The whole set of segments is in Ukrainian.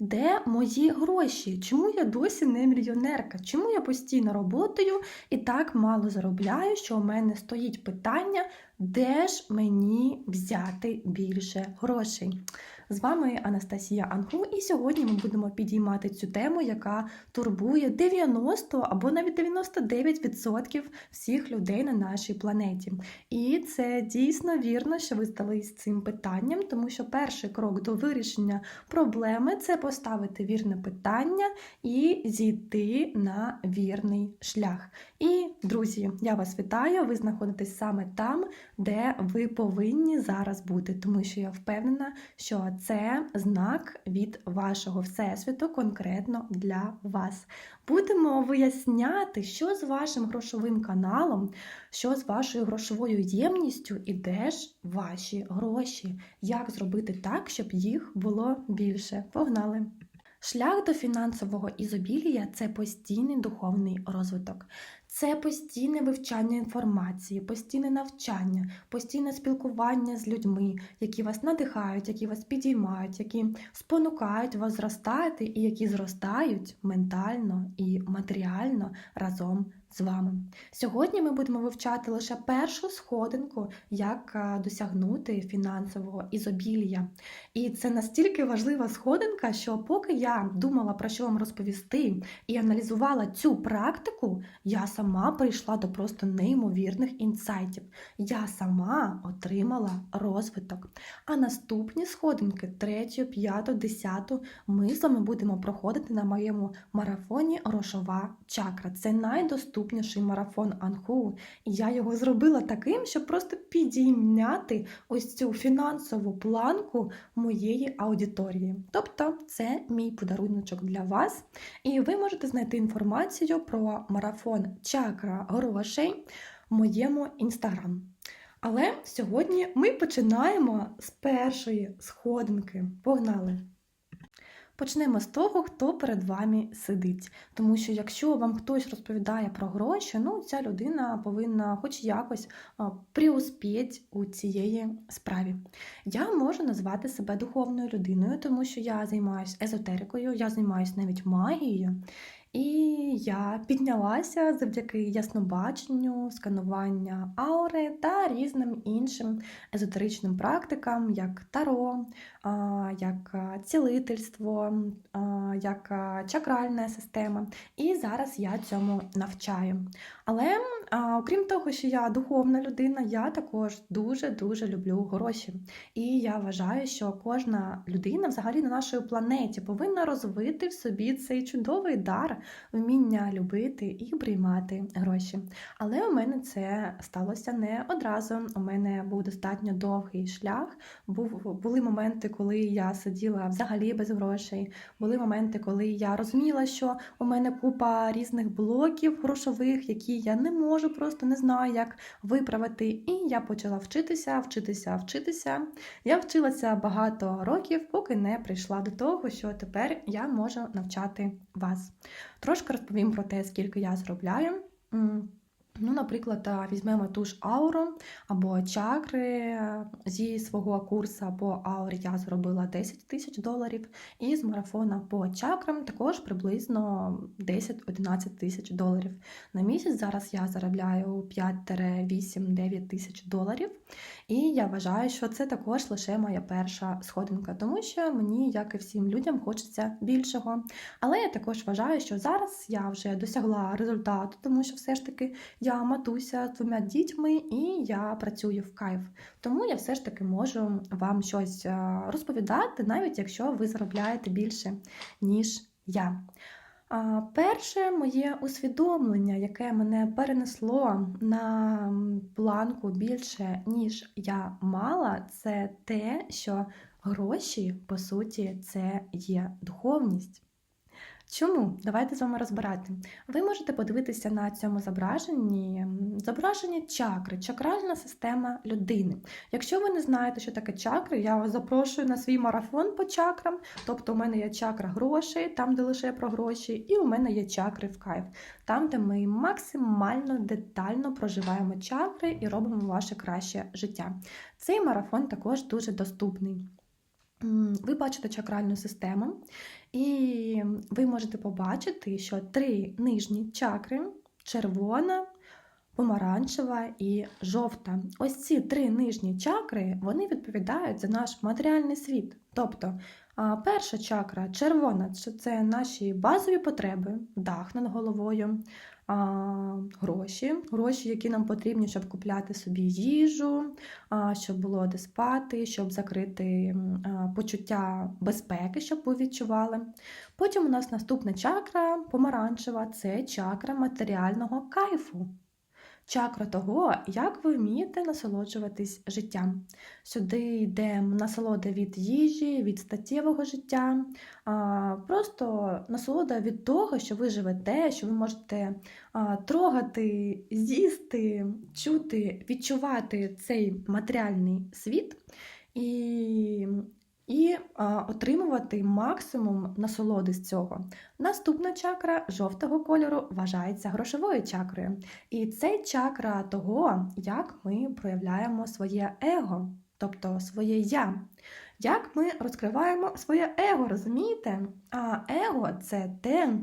Де мої гроші? Чому я досі не мільйонерка? Чому я постійно роботаю і так мало заробляю, що у мене стоїть питання, де ж мені взяти більше грошей? З вами Анастасія Ангу, і сьогодні ми будемо підіймати цю тему, яка турбує 90 або навіть 99% всіх людей на нашій планеті. І це дійсно вірно, що ви стались цим питанням, тому що перший крок до вирішення проблеми це поставити вірне питання і зійти на вірний шлях. І, друзі, я вас вітаю! Ви знаходитесь саме там, де ви повинні зараз бути, тому що я впевнена, що це знак від вашого всесвіту конкретно для вас. Будемо виясняти, що з вашим грошовим каналом, що з вашою грошовою ємністю і де ж ваші гроші, як зробити так, щоб їх було більше. Погнали! Шлях до фінансового ізобілія це постійний духовний розвиток. Це постійне вивчання інформації, постійне навчання, постійне спілкування з людьми, які вас надихають, які вас підіймають, які спонукають вас зростати і які зростають ментально і матеріально разом з вами. Сьогодні ми будемо вивчати лише першу сходинку, як е, досягнути фінансового ізобілія. І це настільки важлива сходинка, що поки я думала про що вам розповісти і аналізувала цю практику, я сама прийшла до просто неймовірних інсайтів. Я сама отримала розвиток. А наступні сходинки, третю, п'яту, десяту, ми з вами будемо проходити на моєму марафоні Грошова чакра. Це найдоступніший марафон Анху. І я його зробила таким, щоб просто підійняти ось цю фінансову планку моєї аудиторії. Тобто, це мій подаруночок для вас. І ви можете знайти інформацію про марафон чакра грошей в моєму інстаграм. Але сьогодні ми починаємо з першої сходинки. Погнали! Почнемо з того, хто перед вами сидить. Тому що якщо вам хтось розповідає про гроші, ну ця людина повинна хоч якось приуспіть у цієї справі. Я можу назвати себе духовною людиною, тому що я займаюся езотерикою, я займаюся навіть магією. І я піднялася завдяки яснобаченню, сканування аури та різним іншим езотеричним практикам, як таро, як цілительство, як чакральна система. І зараз я цьому навчаю. Але окрім того, що я духовна людина, я також дуже-дуже люблю гроші. І я вважаю, що кожна людина взагалі на нашій планеті повинна розвити в собі цей чудовий дар вміння любити і приймати гроші. Але у мене це сталося не одразу. У мене був достатньо довгий шлях. Був, Були моменти, коли я сиділа взагалі без грошей. Були моменти, коли я розуміла, що у мене купа різних блоків грошових, які я не можу, просто не знаю, як виправити. І я почала вчитися, вчитися, вчитися. Я вчилася багато років, поки не прийшла до того, що тепер я можу навчати вас. Трошки розповім про те, скільки я заробляю. Ну, Наприклад, візьмемо ту ж ауру або чакри зі свого курсу по аурі я зробила 10 тисяч доларів, і з марафона по чакрам також приблизно 10-11 тисяч доларів. На місяць зараз я заробляю 5-8-9 тисяч доларів. І я вважаю, що це також лише моя перша сходинка, тому що мені, як і всім людям, хочеться більшого. Але я також вважаю, що зараз я вже досягла результату, тому що все ж таки я матуся з двома дітьми і я працюю в кайф. Тому я все ж таки можу вам щось розповідати, навіть якщо ви заробляєте більше, ніж я. Перше моє усвідомлення, яке мене перенесло на планку більше, ніж я мала, це те, що гроші, по суті, це є духовність. Чому? Давайте з вами розбирати. Ви можете подивитися на цьому зображенні зображення чакри, чакральна система людини. Якщо ви не знаєте, що таке чакри, я вас запрошую на свій марафон по чакрам. Тобто, у мене є чакра грошей, там, де лише про гроші, і у мене є чакри в кайф, там, де ми максимально детально проживаємо чакри і робимо ваше краще життя. Цей марафон також дуже доступний. ви бачите чакральну систему, і ви можете побачити, що три нижні чакри червона, помаранчева і жовта. Ось ці три нижні чакри вони відповідають за наш матеріальний світ. Тобто, перша чакра червона це- наші базові потреби, дах над головою, а, гроші, гроші, які нам потрібні, щоб купляти собі їжу, а, щоб було де спати, щоб закрити а, почуття безпеки, щоб ви відчували. Потім у нас наступна чакра помаранчева це чакра матеріального кайфу. Чакра того, як ви вмієте насолоджуватись життям. Сюди йде насолода від їжі, від статтєвого життя, просто насолода від того, що ви живете, що ви можете трогати, з'їсти, чути, відчувати цей матеріальний світ і, і отримувати максимум насолоди з цього. Наступна чакра жовтого кольору вважається грошовою чакрою. І це чакра того, як ми проявляємо своє его, тобто своє я. Як ми розкриваємо своє его, розумієте? А его це те,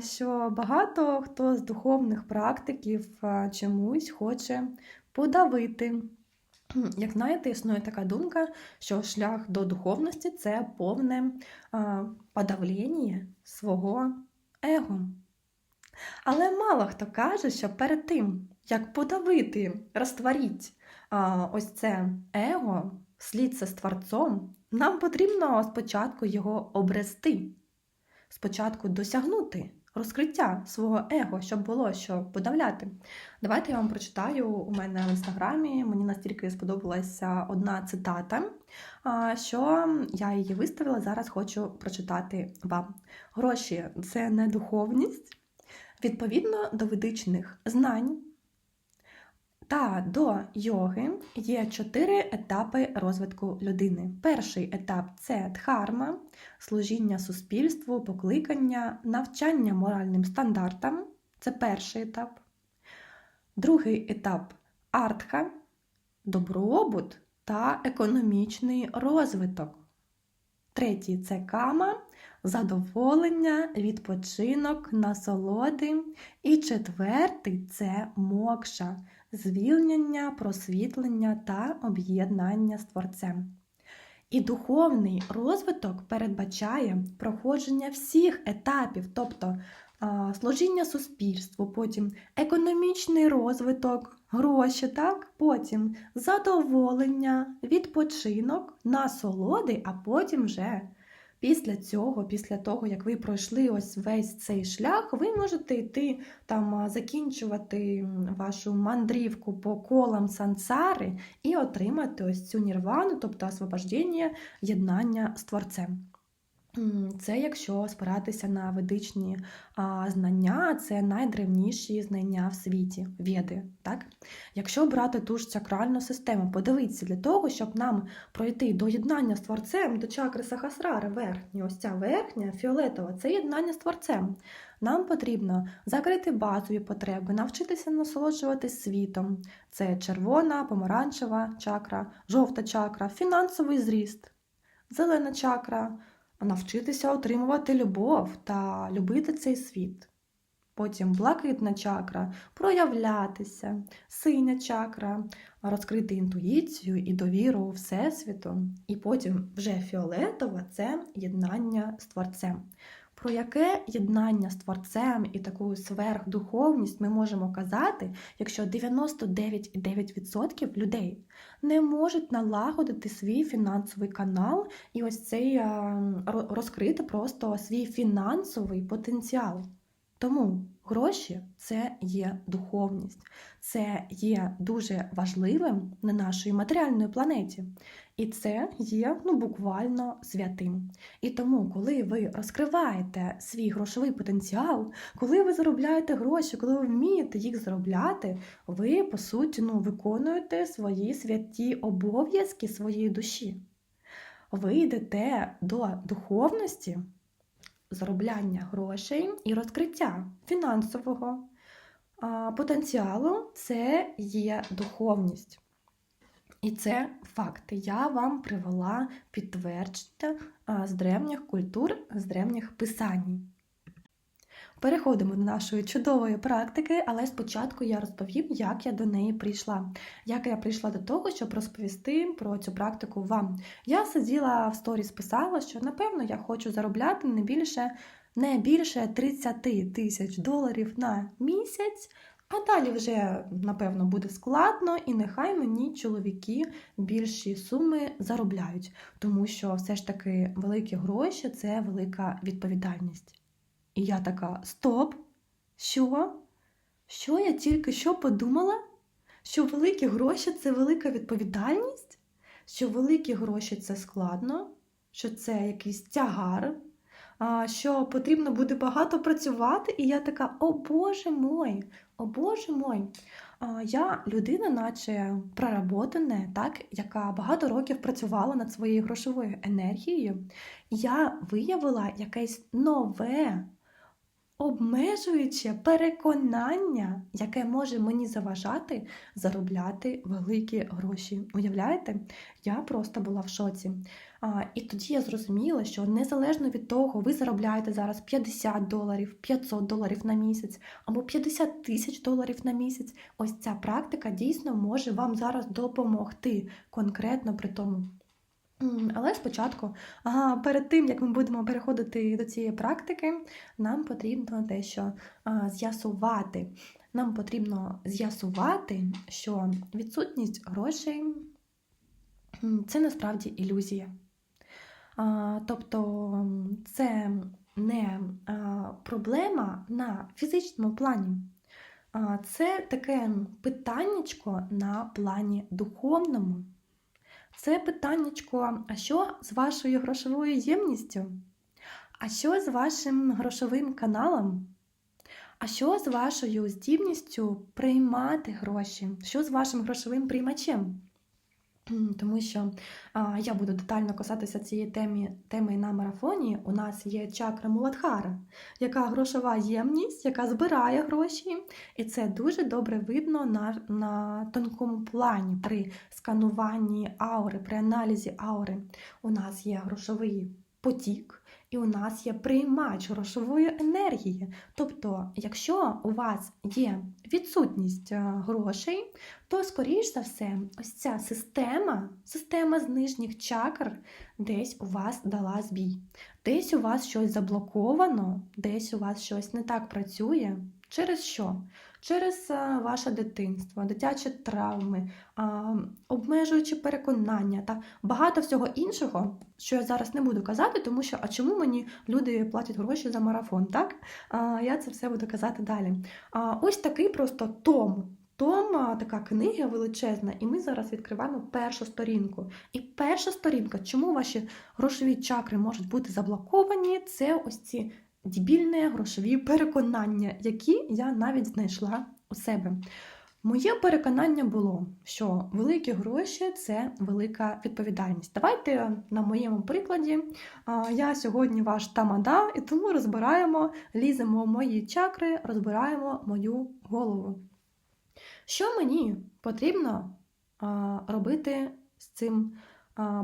що багато хто з духовних практиків чомусь хоче подавити. Як знаєте, існує така думка, що шлях до духовності це повне а, подавлення свого его. Але мало хто каже, що перед тим, як подавити, розтворіть а, ось це его, слідце з творцом, нам потрібно спочатку його обрести, спочатку досягнути розкриття свого его, щоб було що подавляти. Давайте я вам прочитаю у мене в інстаграмі. Мені настільки сподобалася одна цитата, що я її виставила. Зараз хочу прочитати вам. Гроші це не духовність. Відповідно до ведичних знань та до йоги є чотири етапи розвитку людини. Перший етап це дхарма, служіння суспільству, покликання, навчання моральним стандартам. Це перший етап. Другий етап артха, добробут та економічний розвиток. Третій це кама, задоволення, відпочинок, насолоди. І четвертий це мокша, звільнення, просвітлення та об'єднання з Творцем. І духовний розвиток передбачає проходження всіх етапів, тобто служіння суспільству, потім економічний розвиток, гроші, так? потім задоволення, відпочинок, насолоди, а потім вже після цього, після того, як ви пройшли ось весь цей шлях, ви можете йти там закінчувати вашу мандрівку по колам сансари і отримати ось цю нірвану, тобто освобождення, єднання з Творцем. Це якщо спиратися на ведичні а, знання, це найдревніші знання в світі, веди. Так? Якщо брати ту ж чакральну систему, подивитися для того, щоб нам пройти до єднання з Творцем, до чакри Сахасрари, верхні, ось ця верхня, фіолетова, це єднання з Творцем. Нам потрібно закрити базові потреби, навчитися насолоджуватись світом. Це червона, помаранчева чакра, жовта чакра, фінансовий зріст, зелена чакра навчитися отримувати любов та любити цей світ. Потім блакитна чакра проявлятися, синя чакра, розкрити інтуїцію і довіру Всесвіту. І потім вже фіолетова це єднання з Творцем. Про яке єднання з Творцем і таку сверхдуховність ми можемо казати, якщо 99,9% людей не можуть налагодити свій фінансовий канал і ось цей розкрити просто свій фінансовий потенціал. Тому гроші це є духовність, це є дуже важливим на нашій матеріальній планеті. І це є ну, буквально святим. І тому, коли ви розкриваєте свій грошовий потенціал, коли ви заробляєте гроші, коли ви вмієте їх заробляти, ви по суті ну, виконуєте свої святі обов'язки своєї душі. Ви йдете до духовності, заробляння грошей і розкриття фінансового потенціалу це є духовність. І це факти. Я вам привела підтвердження з древніх культур, з древніх писань. Переходимо до нашої чудової практики, але спочатку я розповім, як я до неї прийшла. Як я прийшла до того, щоб розповісти про цю практику вам. Я сиділа в сторіс, писала, що напевно я хочу заробляти не більше, не більше 30 тисяч доларів на місяць. А далі вже, напевно, буде складно, і нехай мені чоловіки більші суми заробляють, тому що все ж таки великі гроші це велика відповідальність. І я така: стоп! Що? Що я тільки що подумала? Що великі гроші це велика відповідальність? Що великі гроші це складно, що це якийсь тягар, що потрібно буде багато працювати, і я така, о Боже мой, о Боже мой. Я людина, наче проработана, так, яка багато років працювала над своєю грошовою енергією. Я виявила якесь нове обмежуюче переконання, яке може мені заважати заробляти великі гроші. Уявляєте? Я просто була в шоці. А, І тоді я зрозуміла, що незалежно від того, ви заробляєте зараз 50 доларів, 500 доларів на місяць або 50 тисяч доларів на місяць, ось ця практика дійсно може вам зараз допомогти конкретно при тому. Але спочатку, ага, перед тим як ми будемо переходити до цієї практики, нам потрібно дещо а, з'ясувати. Нам потрібно з'ясувати, що відсутність грошей це насправді ілюзія. А, Тобто це не а, проблема на фізичному плані. А, Це таке питаннячко на плані духовному. Це питаннячко, а що з вашою грошовою ємністю? А що з вашим грошовим каналом? А що з вашою здібністю приймати гроші? Що з вашим грошовим приймачем? Тому що а, я буду детально касатися цієї теми, теми на марафоні. У нас є чакра Муладхара, яка грошова ємність, яка збирає гроші, і це дуже добре видно на, на тонкому плані при скануванні аури, при аналізі аури. У нас є грошовий потік. І у нас є приймач грошової енергії. Тобто, якщо у вас є відсутність е, грошей, то, скоріш за все, ось ця система, система з нижніх чакр десь у вас дала збій. Десь у вас щось заблоковано, десь у вас щось не так працює. Через що? Через е, ваше дитинство, дитячі травми, обмежуючі переконання та багато всього іншого, що я зараз не буду казати, тому що а чому мені люди платять гроші за марафон? Так я це все буду казати далі. Ось такий просто том. Том, така книга величезна, і ми зараз відкриваємо першу сторінку. І перша сторінка, чому ваші грошові чакри можуть бути заблоковані, це ось ці дебільні грошові переконання, які я навіть знайшла у себе. Моє переконання було, що великі гроші це велика відповідальність. Давайте на моєму прикладі. Я сьогодні ваш тамада, і тому розбираємо, ліземо мої чакри, розбираємо мою голову. Що мені потрібно робити з цим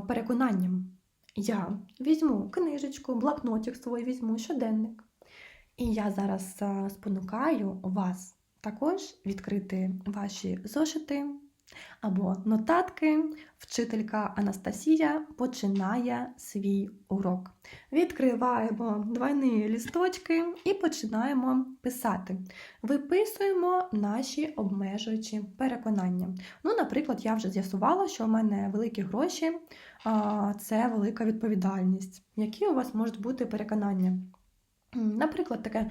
переконанням? Я візьму книжечку, блокнотик свій візьму, щоденник. І я зараз спонукаю вас також відкрити ваші зошити або нотатки. Вчителька Анастасія починає свій урок. Відкриваємо двойні лісточки і починаємо писати. Виписуємо наші обмежуючі переконання. Ну, наприклад, я вже з'ясувала, що в мене великі гроші це велика відповідальність. Які у вас можуть бути переконання? Наприклад, таке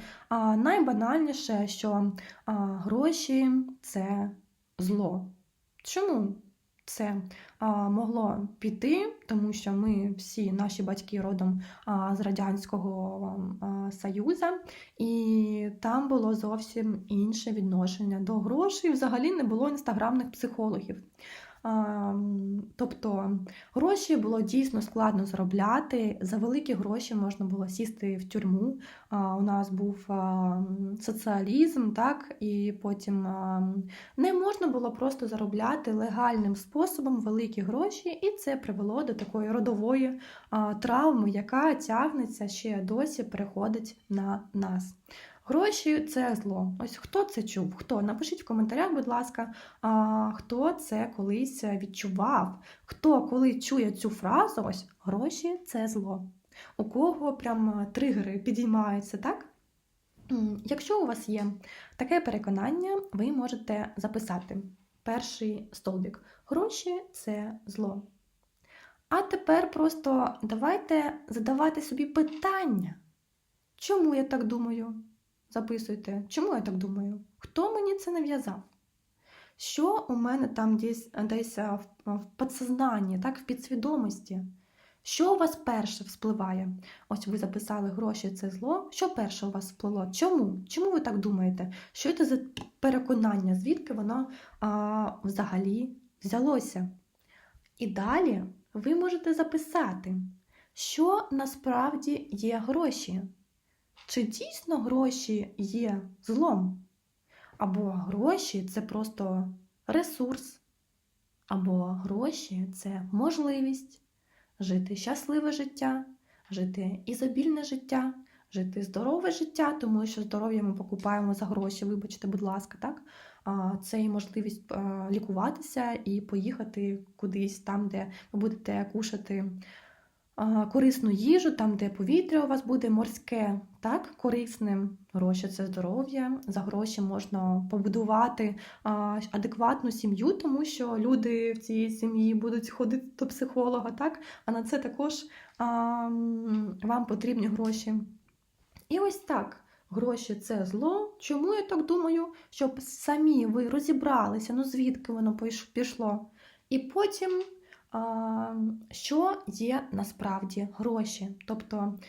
найбанальніше, що гроші це зло. Чому це а, могло піти? Тому що ми всі наші батьки родом а, з Радянського а, Союзу, і там було зовсім інше відношення до грошей. Взагалі не було інстаграмних психологів. А, м, Тобто гроші було дійсно складно заробляти. За великі гроші можна було сісти в тюрму. У нас був соціалізм, так, і потім не можна було просто заробляти легальним способом великі гроші, і це привело до такої родової травми, яка тягнеться ще досі переходить на нас. Гроші це зло. Ось хто це чув? Хто? Напишіть в коментарях, будь ласка, а, хто це колись відчував, хто коли чує цю фразу, ось гроші це зло. У кого прям тригери підіймаються, так? Якщо у вас є таке переконання, ви можете записати перший столбик. Гроші це зло. А тепер просто давайте задавати собі питання. Чому я так думаю? Записуйте, чому я так думаю? Хто мені це нав'язав? Що у мене там десь, десь в, в підсознанні, так, в підсвідомості? Що у вас перше вспливає? Ось ви записали гроші це зло. Що перше у вас сплило? Чому? Чому ви так думаєте? Що це за переконання? Звідки воно а, взагалі взялося? І далі ви можете записати, що насправді є гроші. Чи дійсно гроші є злом? Або гроші це просто ресурс, або гроші це можливість жити щасливе життя, жити ізобільне життя, жити здорове життя, тому що здоров'я ми покупаємо за гроші, вибачте, будь ласка, так? Це і можливість лікуватися і поїхати кудись там, де ви будете кушати корисну їжу, там, де повітря у вас буде морське, так, корисним. Гроші це здоров'я. За гроші можна побудувати адекватну сім'ю, тому що люди в цій сім'ї будуть ходити до психолога, так? А на це також вам потрібні гроші. І ось так. Гроші це зло. Чому я так думаю? Щоб самі ви розібралися, ну звідки воно пішло. І потім, що є насправді гроші. Тобто,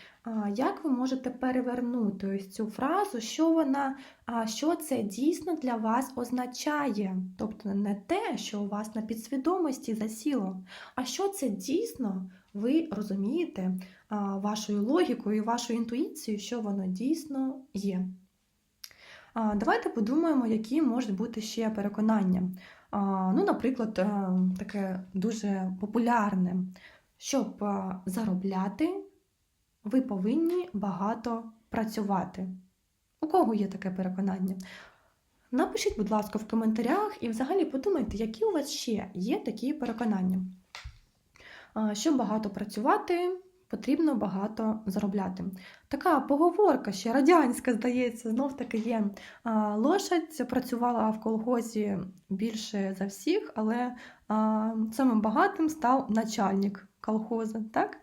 як ви можете перевернути ось цю фразу, що вона, що це дійсно для вас означає? Тобто не те, що у вас на підсвідомості засіло, а що це дійсно ви розумієте вашою логікою, і вашою інтуїцією, що воно дійсно є. Давайте подумаємо, які можуть бути ще переконання. Ну, наприклад, е, таке дуже популярне. Щоб е, заробляти, ви повинні багато працювати. У кого є таке переконання? Напишіть, будь ласка, в коментарях і взагалі подумайте, які у вас ще є такі переконання. Щоб багато працювати, потрібно багато заробляти. Така поговорка ще радянська, здається, знов таки є. Лошадь працювала в колгозі більше за всіх, але самим багатим став начальник колхозу. Так?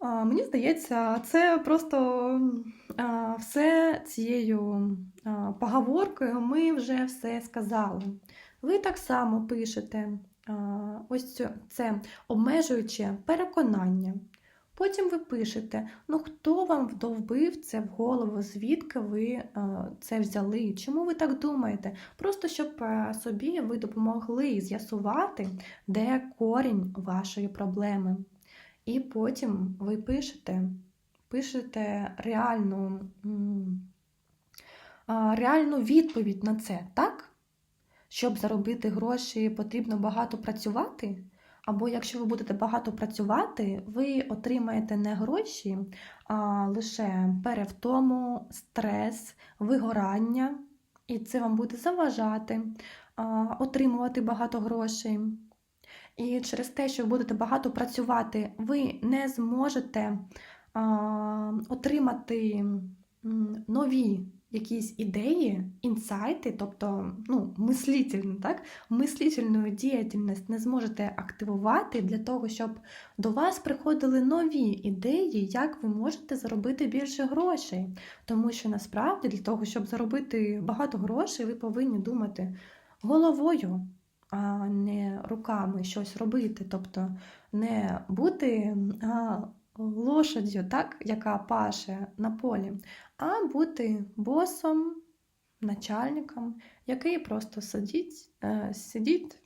Мені здається, це просто все цією поговоркою ми вже все сказали. Ви так само пишете ось це обмежуюче переконання. Потім ви пишете, ну хто вам вдовбив це в голову, звідки ви е, це взяли, чому ви так думаєте? Просто щоб е, собі ви допомогли з'ясувати, де корінь вашої проблеми. І потім ви пишете, пишете реальну, реальну відповідь на це, так? Щоб заробити гроші, потрібно багато працювати. Або якщо ви будете багато працювати, ви отримаєте не гроші, а лише перевтому, стрес, вигорання, і це вам буде заважати отримувати багато грошей. І через те, що ви будете багато працювати, ви не зможете отримати нові якісь ідеї, інсайти, тобто ну, мислительну, так? мислительну діяльність не зможете активувати для того, щоб до вас приходили нові ідеї, як ви можете заробити більше грошей. Тому що насправді для того, щоб заробити багато грошей, ви повинні думати головою, а не руками щось робити. Тобто не бути а, лошаддю, так, яка паше на полі, а бути босом, начальником, який просто сидить, е, сидить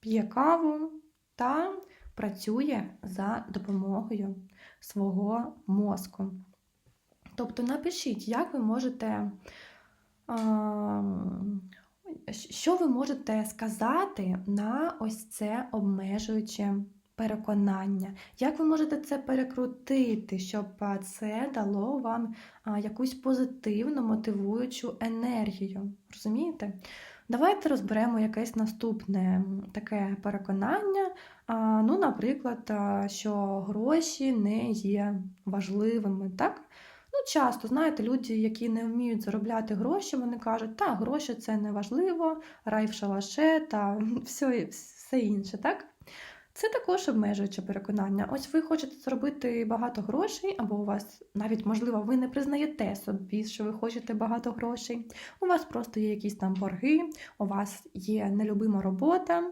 п'є каву та працює за допомогою свого мозку. Тобто напишіть, як ви можете, що ви можете сказати на ось це обмежуюче переконання, як ви можете це перекрутити, щоб це дало вам якусь позитивну мотивуючу енергію. Розумієте? Давайте розберемо якесь наступне таке переконання. Ну, наприклад, що гроші не є важливими, так? Ну, часто, знаєте, люди, які не вміють заробляти гроші, вони кажуть, так, гроші це не важливо, рай в шалаше та все, все інше, так? Це також обмежуюче переконання. Ось ви хочете заробити багато грошей, або у вас навіть, можливо, ви не признаєте собі, що ви хочете багато грошей. У вас просто є якісь там борги, у вас є нелюбима робота,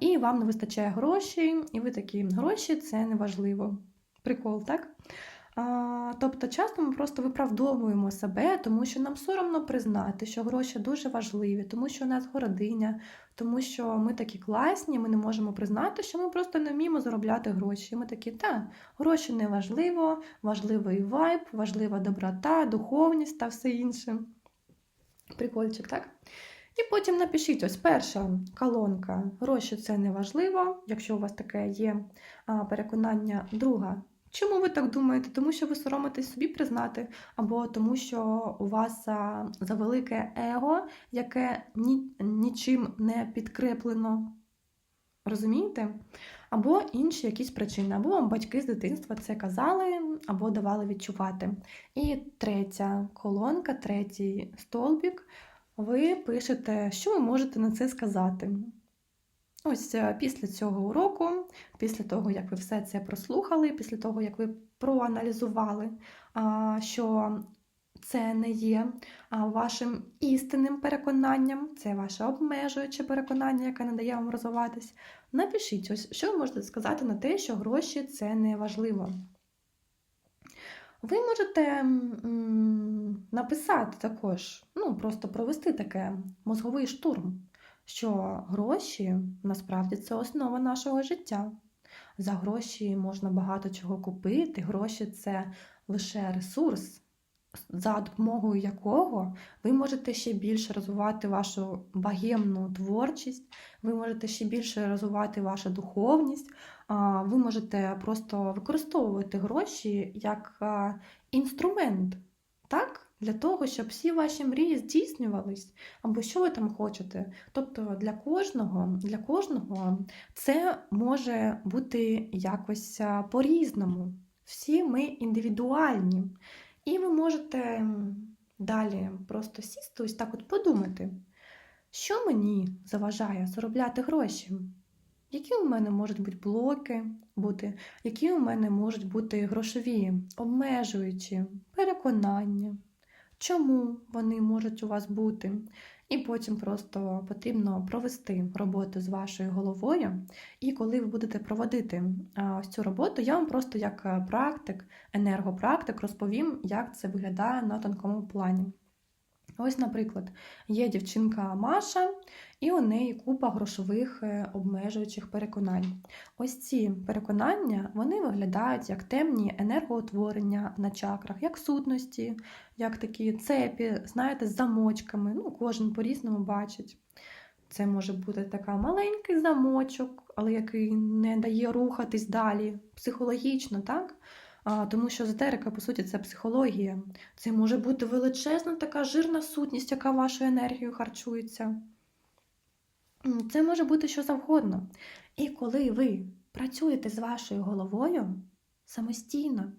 і вам не вистачає грошей, і ви такі гроші це не важливо. Прикол, так? А, тобто, часто ми просто виправдовуємо себе, тому що нам соромно признати, що гроші дуже важливі, тому що у нас городиня, тому що ми такі класні, ми не можемо признати, що ми просто не вміємо заробляти гроші. Ми такі, так, гроші не важливо, важливий вайб, важлива доброта, духовність та все інше. Прикольчик, так? І потім напишіть ось перша колонка. Гроші це не важливо, якщо у вас таке є переконання. Друга. Чому ви так думаєте? Тому що ви соромитесь собі признати, або тому, що у вас завелике его, яке ні, нічим не підкреплено. Розумієте? Або інші якісь причини, або вам батьки з дитинства це казали, або давали відчувати. І третя колонка, третій столбік, ви пишете, що ви можете на це сказати. Ось е, після цього уроку, після того, як ви все це прослухали, після того, як ви проаналізували, що це не є вашим істинним переконанням, це ваше обмежуюче переконання, яке не дає вам розвиватись. Напишіть, ось, що ви можете сказати на те, що гроші це не важливо. Ви можете написати також, ну, просто провести таке мозговий штурм, що гроші насправді це основа нашого життя. За гроші можна багато чого купити. Гроші це лише ресурс, за допомогою якого ви можете ще більше розвивати вашу багемну творчість, ви можете ще більше розвивати вашу духовність, ви можете просто використовувати гроші як інструмент, так? Для того, щоб всі ваші мрії здійснювались, або що ви там хочете. Тобто для кожного, для кожного це може бути якось по-різному. Всі ми індивідуальні. І ви можете далі просто сісти, ось так от подумати, що мені заважає заробляти гроші? Які у мене можуть бути блоки бути, які у мене можуть бути грошові, обмежуючі, переконання, чому вони можуть у вас бути? І потім просто потрібно провести роботу з вашою головою. І коли ви будете проводити ось цю роботу, я вам просто як е, практик, енергопрактик розповім, як це виглядає на тонкому плані. Ось, наприклад, є дівчинка Маша, і у неї купа грошових е, обмежуючих переконань. Ось ці переконання вони виглядають як темні енергоутворення на чакрах, як сутності, як такі цепі, знаєте, з замочками. Ну, кожен по-різному бачить. Це може бути така маленький замочок, але який не дає рухатись далі психологічно, так? Тому що езотерика, по суті, це психологія. Це може бути величезна така жирна сутність, яка вашою енергією харчується. Це може бути що завгодно. І коли ви працюєте з вашою головою самостійно,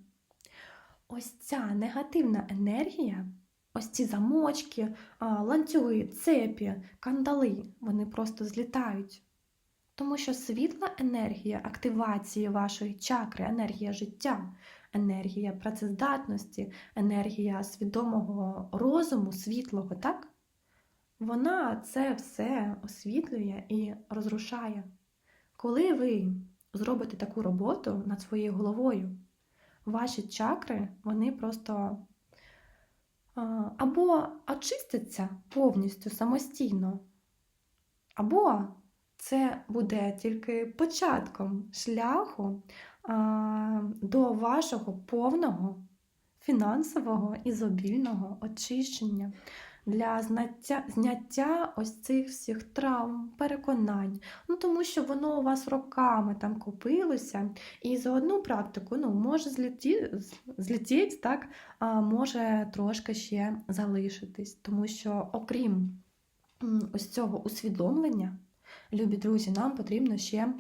ось ця негативна енергія, ось ці замочки, ланцюги, цепі, кандали, вони просто злітають. Тому що світла енергія активації вашої чакри, енергія життя, енергія працездатності, енергія свідомого розуму, світлого, так? Вона це все освітлює і розрушає. Коли ви зробите таку роботу над своєю головою, ваші чакри, вони просто або очистяться повністю самостійно, або це буде тільки початком шляху до вашого повного фінансового ізобільного очищення для знаття, зняття ось цих всіх травм, переконань. Ну тому що воно у вас роками там копилося, і за одну практику ну, може зліті, так, а може трошки ще залишитись. Тому що, окрім ось цього усвідомлення, любі друзі, нам потрібно ще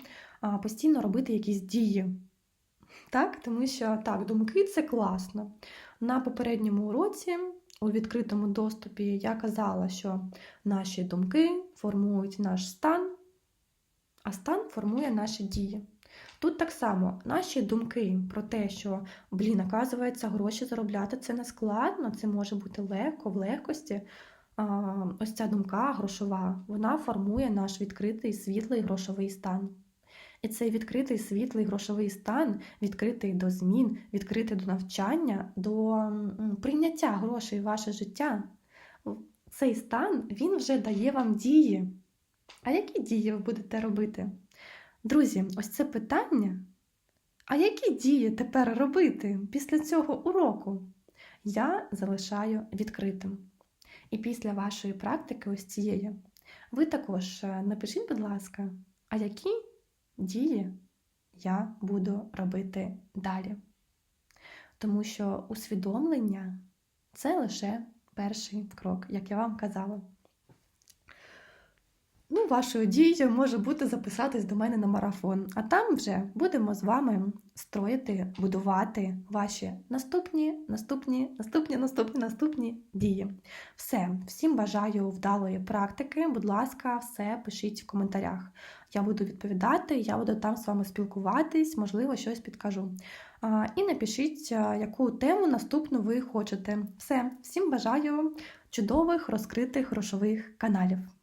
постійно робити якісь дії. Так, тому що так, думки це класно. На попередньому уроці у відкритому доступі я казала, що наші думки формують наш стан, а стан формує наші дії. Тут так само наші думки про те, що, блін, оказується, гроші заробляти це не складно, це може бути легко, в легкості. Ось ця думка грошова, вона формує наш відкритий світлий грошовий стан. І цей відкритий світлий грошовий стан, відкритий до змін, відкритий до навчання, до прийняття грошей в ваше життя. Цей стан він вже дає вам дії. А які дії ви будете робити? Друзі, ось це питання. А які дії тепер робити після цього уроку? Я залишаю відкритим. І після вашої практики, ось цієї, ви також е, напишіть, будь ласка, а які дії я буду робити далі. Тому що усвідомлення це лише перший крок, як я вам казала. Ну, вашою дією може бути записатись до мене на марафон, а там вже будемо з вами строїти, будувати ваші наступні, наступні, наступні, наступні, наступні дії. Все, всім бажаю вдалої практики. Будь ласка, все пишіть в коментарях. Я буду відповідати, я буду там з вами спілкуватись, можливо, щось підкажу. І напишіть, яку тему наступну ви хочете. Все, всім бажаю чудових розкритих грошових каналів.